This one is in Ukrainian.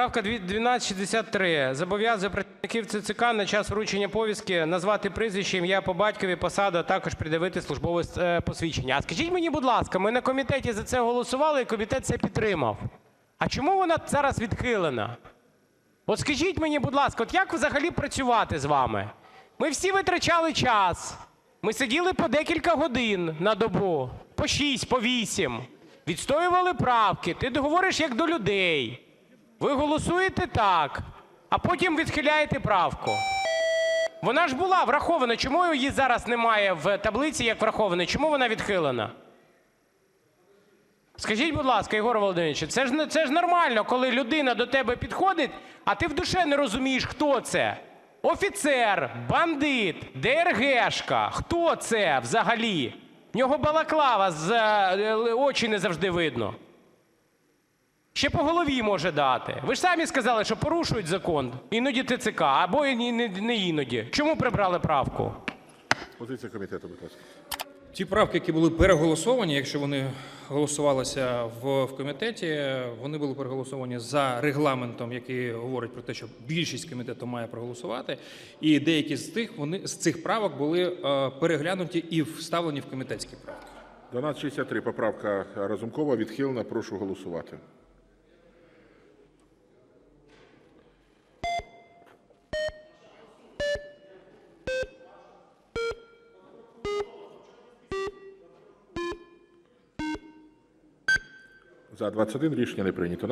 Правка 1263. Зобов'язує працівників ЦЦК на час вручення повістки назвати прізвище, ім'я по батькові, посаду, а також придивити службове е, посвідчення. А скажіть мені, будь ласка, ми на комітеті за це голосували, і комітет це підтримав. А чому вона зараз відхилена? От скажіть мені, будь ласка, от як взагалі працювати з вами? Ми всі витрачали час. Ми сиділи по декілька годин на добу, по 6, по 8. Відстоювали правки. Ти говориш як до людей. Ви голосуєте так, а потім відхиляєте правку. Вона ж була врахована. Чому її зараз немає в таблиці як врахована? Чому вона відхилена? Скажіть, будь ласка, Єгор Володимирович, це ж, це ж нормально, коли людина до тебе підходить, а ти в душе не розумієш, хто це. Офіцер, бандит, ДРГшка. Хто це взагалі? В нього балаклава, з е, очі не завжди видно. Ще по голові може дати. Ви ж самі сказали, що порушують закон. Іноді ТЦК, або не, не іноді. Чому прибрали правку? Позиція комітету, будь ласка. Ті правки, які були переголосовані, якщо вони голосувалися в, в комітеті, вони були переголосовані за регламентом, який говорить про те, що більшість комітету має проголосувати. І деякі з тих вони з цих правок були е, переглянуті і вставлені в комітетські правки. 1263, поправка Разумкова, відхилена. Прошу голосувати. За 21 рішення не прийнято.